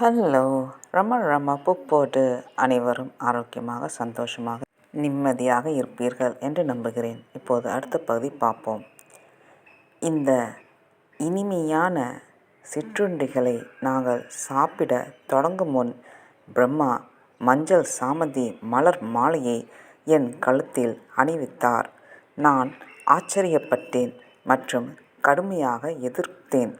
Hello ரம ரம புப்போடு அனைவரும் ஆரோக்கியமாக சந்தோஷமாக நிம்மதியாக இருப்பீர்கள் என்று நம்புகிறேன். இப்போது அடுத்த பகுதி பார்ப்போம். இந்த இனிமையான சிற்றுண்டிகளை நாங்கள் சாப்பிட தொடங்கும் முன் பிரம்மா மஞ்சள் சாமந்தி மலர் மாலையை என் கழுத்தில் அணிவித்தார். நான் ஆச்சரியப்பட்டேன் மற்றும் கடுமையாக எதிர்த்தேன்.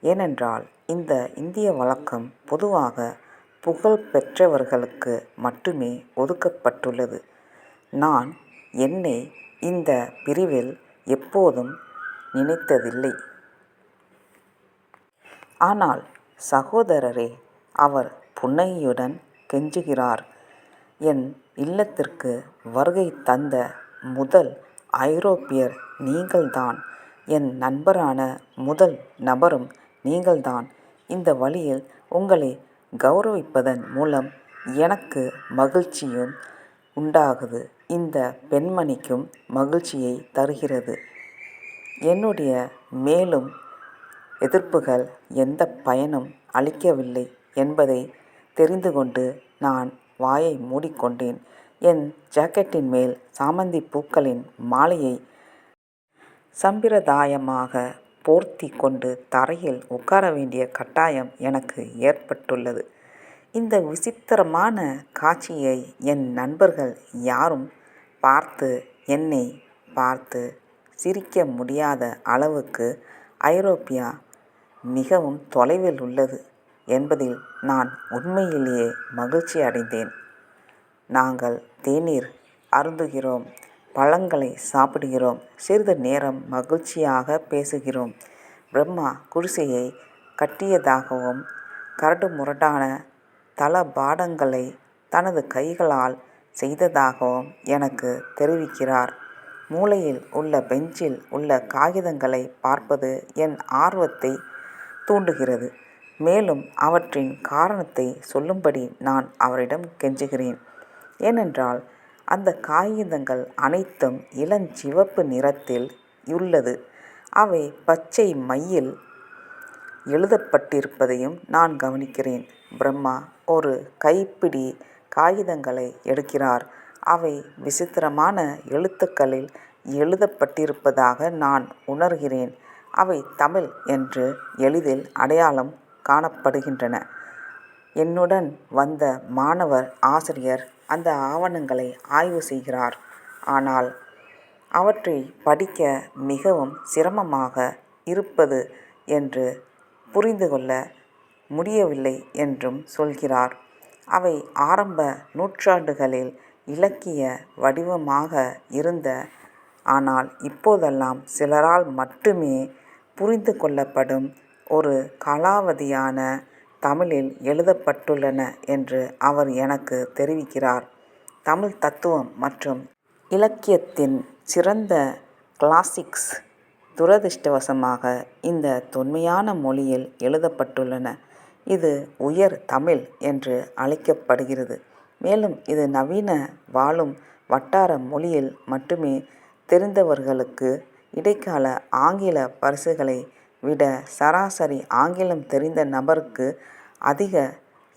ஏனென்றால் இந்த இந்திய வழக்கம் பொதுவாக புகழ் பெற்றவர்களுக்கு மட்டுமே ஒதுக்கப்பட்டுள்ளது. நான் என்னை இந்த பிரிவில் எப்போதும் நினைத்ததில்லை. ஆனால் சகோதரரே அவர் புன்னகையுடன் கெஞ்சுகிறார். என் இல்லத்திற்கு வருகை தந்த முதல் ஐரோப்பியர் நீங்கள்தான். என் நண்பரான முதல் நபரும் நீங்கள்தான். இந்த வழியில் உங்களை கௌரவிப்பதன் மூலம் எனக்கு மகிழ்ச்சியும் உண்டாகுது. இந்த பெண்மணிக்கும் மகிழ்ச்சியை தருகிறது. என்னுடைய மேலும் எதிர்ப்புகள் எந்த பயனும் அளிக்கவில்லை என்பதை தெரிந்து கொண்டு நான் வாயை மூடிக்கொண்டேன். என் ஜாக்கெட்டின் மேல் சாமந்தி பூக்களின் மாலையை சம்பிரதாயமாக போர்த்தி கொண்டு தரையில் உட்கார வேண்டிய கட்டாயம் எனக்கு ஏற்பட்டுள்ளது. இந்த விசித்திரமான காட்சியை என் நண்பர்கள் யாரும் பார்த்து என்னை பார்த்து சிரிக்க முடியாத அளவுக்கு ஐரோப்பியா மிகவும் தொலைவில் உள்ளது என்பதில் நான் உண்மையிலேயே மகிழ்ச்சி அடைந்தேன் நாங்கள் தேநீர் அருந்துகிறோம். பழங்களை சாப்பிடுகிறோம். சிறிது நேரம் மகிழ்ச்சியாக பேசுகிறோம். பிரம்மா குடிசையை கட்டியதாகவும் கரடு முரடான தளபாடங்களை தனது கைகளால் செய்ததாகவும் எனக்கு தெரிவிக்கிறார். மூலையில் உள்ள பெஞ்சில் உள்ள காகிதங்களை பார்ப்பது என் ஆர்வத்தை தூண்டுகிறது. மேலும் அவற்றின் காரணத்தை சொல்லும்படி நான் அவரிடம் கெஞ்சுகிறேன். ஏனென்றால் அந்த காகிதங்கள் அனைத்தும் இளஞ்சிவப்பு நிறத்தில் உள்ளது. அவை பச்சை மையில் எழுதப்பட்டிருப்பதையும் நான் கவனிக்கிறேன். பிரம்மா ஒரு கைப்பிடி காகிதங்களை எடுக்கிறார். அவை விசித்திரமான எழுத்துக்களில் எழுதப்பட்டிருப்பதாக நான் உணர்கிறேன். அவை தமிழ் என்று எளிதில் அடையாளம் காணப்படுகின்றன. என்னுடன் வந்த மாணவர் ஆசிரியர் அந்த ஆவணங்களை ஆய்வு செய்கிறார். ஆனால் அவற்றை படிக்க மிகவும் சிரமமாக இருப்பது என்று புரிந்து கொள்ள முடியவில்லை என்றும் சொல்கிறார். அவை ஆரம்ப நூற்றாண்டுகளில் இலக்கிய வடிவமாக இருந்த ஆனால் இப்போதெல்லாம் சிலரால் மட்டுமே புரிந்து கொள்ளப்படும் ஒரு காலாவதியான தமிழில் எழுதப்பட்டுள்ளன என்று அவர் எனக்கு தெரிவிக்கிறார். தமிழ் தத்துவம் மற்றும் இலக்கியத்தின் சிறந்த கிளாசிக்ஸ் துரதிர்ஷ்டவசமாக இந்த தொன்மையான மொழியில் எழுதப்பட்டுள்ளன. இது உயர் தமிழ் என்று அழைக்கப்படுகிறது. மேலும் இது நவீன வாழும் வட்டார மொழியில் மட்டுமே தெரிந்தவர்களுக்கு இடைக்கால ஆங்கில பரிசுகளை விட சராசரி ஆங்கிலம் தெரிந்த நபருக்கு அதிக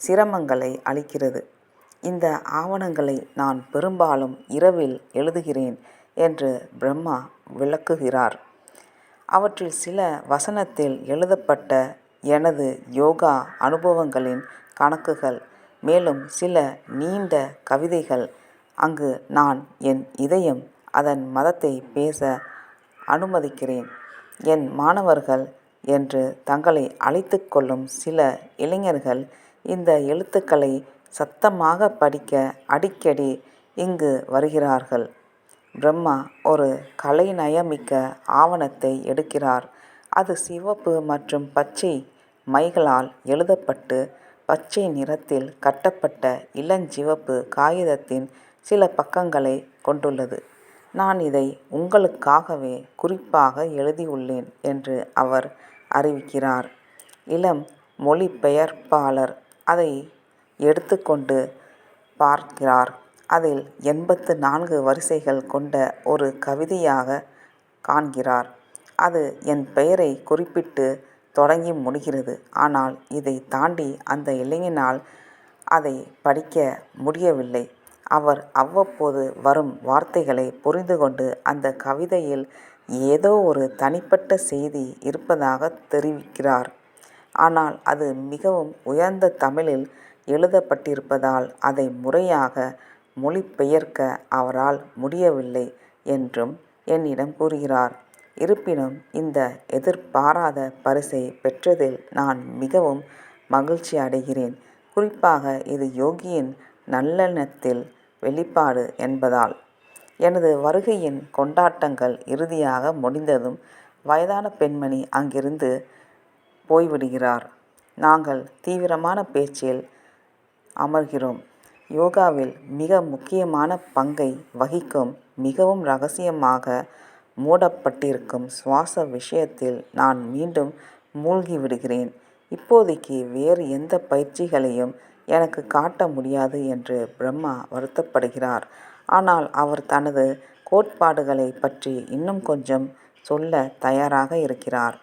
சிரமங்களை அளிக்கிறது. இந்த ஆவணங்களை நான் பெரும்பாலும் இரவில் எழுதுகிறேன் என்று பிரம்மா விளக்குகிறார். அவற்றில் சில வசனத்தில் எழுதப்பட்ட எனது யோகா அனுபவங்களின் கணக்குகள் மேலும் சில நீண்ட கவிதைகள். அங்கு நான் என் இதயம் அதன் மதத்தை பேச அனுமதிக்கிறேன். என் மாணவர்கள் என்று தங்களை அழைத்து கொள்ளும் சில இளைஞர்கள் இந்த எழுத்துக்களை சத்தமாக படிக்க அடிக்கடி இங்கு வருகிறார்கள். பிரம்மா ஒரு கலைநயமிக்க ஆவணத்தை எடுக்கிறார். அது சிவப்பு மற்றும் பச்சை மைகளால் எழுதப்பட்டு பச்சை நிறத்தில் கட்டப்பட்ட இளஞ்சிவப்பு காகிதத்தின் சில பக்கங்களை கொண்டுள்ளது. நான் இதை உங்களுக்காகவே குறிப்பாக எழுதியுள்ளேன் என்று அவர் அறிவிக்கிறார் இளம் மொழிபெயர்ப்பாளர் அதை எடுத்துக்கொண்டு பார்க்கிறார் அதில் எண்பத்து நான்கு வரிசைகள் கொண்ட ஒரு கவிதையாக காண்கிறார் அது என் பெயரை குறிப்பிட்டு தொடங்கி முடிகிறது. ஆனால் இதைத் தாண்டி அந்த இளைஞனால் அதை படிக்க முடியவில்லை. அவர் அவ்வப்போது வரும் வார்த்தைகளை புரிந்து கொண்டு அந்த கவிதையில் ஏதோ ஒரு தனிப்பட்ட செய்தி இருப்பதாக தெரிவிக்கிறார். ஆனால் அது மிகவும் உயர்ந்த தமிழில் எழுதப்பட்டிருப்பதால் அதை முறையாக மொழிபெயர்க்க அவரால் முடியவில்லை என்றும் என்னிடம் கூறுகிறார். இருப்பினும் இந்த எதிர்பாராத பரிசை பெற்றதில் நான் மிகவும் மகிழ்ச்சி அடைகிறேன். குறிப்பாக இது யோகியின் நல்லெண்ணத்தில் வெளிப்பாடு என்பதால். எனது வருகையின் கொண்டாட்டங்கள் இறுதியாக முடிந்ததும் வயதான பெண்மணி அங்கிருந்து போய்விடுகிறார். நாங்கள் தீவிரமான பேச்சில் அமர்கிறோம். யோகாவில் மிக முக்கியமான பங்கை வகிக்கும் மிகவும் ரகசியமாக மூடப்பட்டிருக்கும் சுவாச விஷயத்தில் நான் மீண்டும் மூழ்கிவிடுகிறேன். இப்போதைக்கு வேறு எந்த பயிற்சிகளையும் எனக்கு காட்ட முடியாது என்று பிரம்மா வருத்தப்படுகிறார். ஆனால் அவர் தனது கோட்பாடுகளைப் பற்றி இன்னும் கொஞ்சம் சொல்ல தயாராக இருக்கிறார்.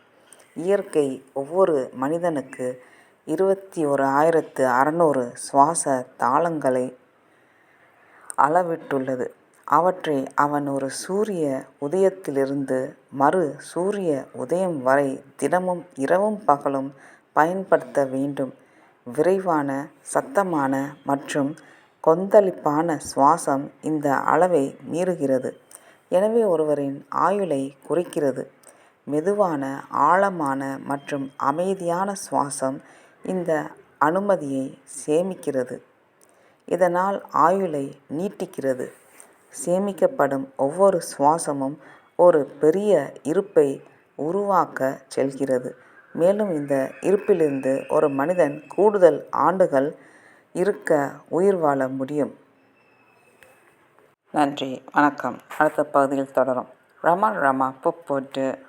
இயற்கை ஒவ்வொரு மனிதனுக்கு இருபத்தி ஒரு ஆயிரத்து அறநூறு சுவாச தாளங்களை அளவிட்டுள்ளது. அவற்றை அவன் ஒரு சூரிய உதயத்திலிருந்து மறு சூரிய உதயம் வரை தினமும் இரவும் பகலும் பயன்படுத்த வேண்டும். விரைவான சத்தமான மற்றும் கொந்தளிப்பான சுவாசம் இந்த அளவை மீறுகிறது. எனவே ஒருவரின் ஆயுளை குறைக்கிறது. மெதுவான ஆழமான மற்றும் அமைதியான சுவாசம் இந்த அனுமதியை சேமிக்கிறது. இதனால் ஆயுளை நீட்டிக்கிறது. சேமிக்கப்படும் ஒவ்வொரு சுவாசமும் ஒரு பெரிய இருப்பை உருவாக்க செல்கிறது. மேலும் இந்த இருப்பிலிருந்து ஒரு மனிதன் கூடுதல் ஆண்டுகள் இருக்க உயிர் வாழ முடியும். நன்றி வணக்கம் அடுத்த பகுதியில் தொடரும். ரமா ரமா போட்டு